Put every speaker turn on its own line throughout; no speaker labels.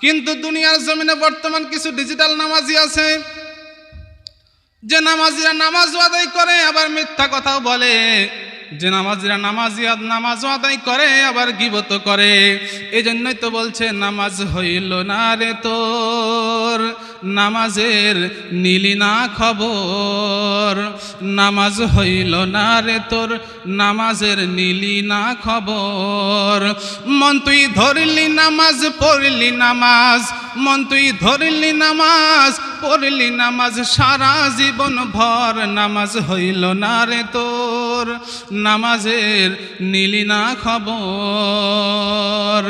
কিন্তু দুনিয়ার জমিনে বর্তমান কিছু ডিজিটাল নামাজি আছে। যে নামাজিরা নামাজ আদায় করে, আবার মিথ্যা কথাও বলে। যে নামাজিরা নামাজি নামাজ আদায় করে, আবার গিবত করে। এই জন্যই তো বলছে, নামাজ হইল না রে তোর নামাজের নিলি না খবর। নামাজ হইল না রে তোর নামাজের নিলি না খবর। মন তুই ধরলি নামাজ, পড়লি নামাজ। মন তুই ধরলি নামাজ, পড়লি নামাজ। সারা জীবন ভর নামাজ হইল না রে তোর নামাজের নিলি না খবর।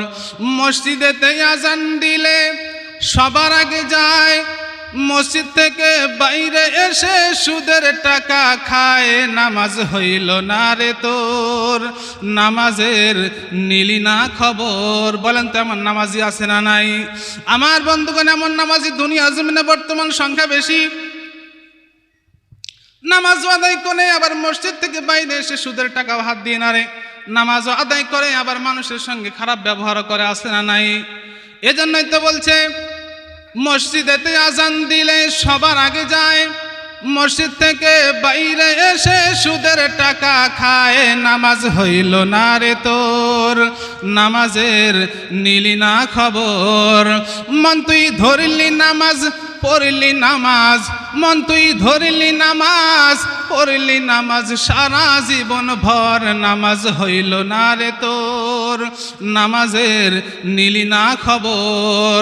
মসজিদেতে আজান দিলে সবার আগে যায়, মসজিদ থেকে বাইরে এসে সুদের টাকা খায়। নামাজ হইল না রে তোর, নামাজের নিলি না খবর। বলেন তো এমন নামাজি আছে না নাই? আমার বন্ধুগণ, এমন নামাজি দুনিয়া জমিনে বর্তমান সংখ্যা বেশি। নামাজ আদায় করে আবার মসজিদ থেকে বাইরে এসে সুদের টাকাও হাত দিয়ে না রে। নামাজ আদায় করে আবার মানুষের সঙ্গে খারাপ ব্যবহার করে আসে না নাই? এজন্যই তো বলছে মসজিদেতে আজান দিলে সবার আগে যায়। মসজিদ থেকে বাইরে এসে সুদের টাকা খায়। নামাজ হইল না রে তোর, নামাজের নিলি না খবর। মন তুই ধরলি নামাজ পড়লি নামাজ, মন তুই ধরলি নামাজ, পড়লি নামাজ, সারা জীবন ভর নামাজ হইল না রে তোর। নামাজের নিলি না খবর,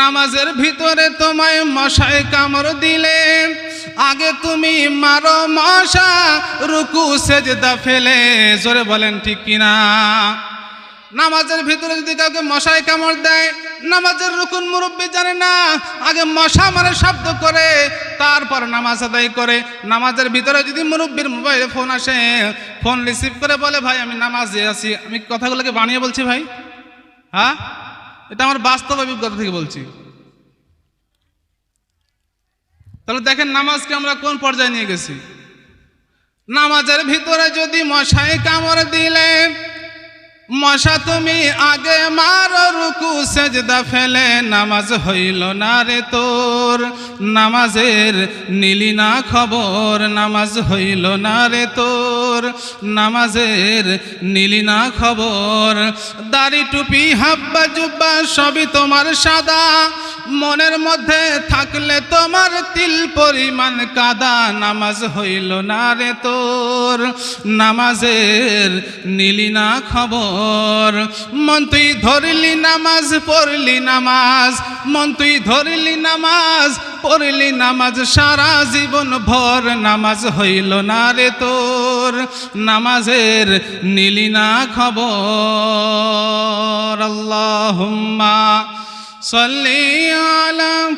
নামাজের ভিতরে তোমায় মশায় কামড় দিলে। আগে তুমি মারো মশা, রুকু, সেজদা ফেলে, জোরে বলেন ঠিক কিনা? নামাজের ভিতরে যদি কাউকে মশায় কামড় দেয়, নামাজের রুকুন মুরব্বী জানে না, আগে মশা মারে শব্দ করে, তারপর নামাজ আদায় করে। নামাজের ভিতরে যদি মুরব্বীর মোবাইলে ফোন আসে, ফোন রিসিভ করে বলে, ভাই, আমি নামাজে আছি। আমি কথাগুলোকে বানিয়ে বলছি, ভাই হ্যাঁ? এটা আমার বাস্তব অভিজ্ঞতা থেকে বলছি। তাহলে দেখেন নামাজকে আমরা কোন পর্যায়ে নিয়ে গেছি? নামাজের ভিতরে যদি মশাই কামড় দিলে মশা তুমি আগে মারো রুকু, সেজদা ফেলে নামাজ হইল না রে তোর। নামাজের নিলি না খবর, নামাজ হইল না রে তোর। নামাজের নিলি না খবর, দাড়ি, টুপি, হাব্বা, জুব্বা সবই তোমার সাদা। মনের মধ্যে থাকলে তোমার পরিমাণ কাদা, নামাজ হইল না রে তোর। নামাজের নিলি না খবর। মন তুই ধরলি নামাজ, পড়লি নামাজ। মন তুই ধরলি নামাজ, পড়লি নামাজ। সারা জীবন ভর নামাজ হইল না রে তোর। নামাজের নিলি না খবর। আল্লাহ সল্লি আলা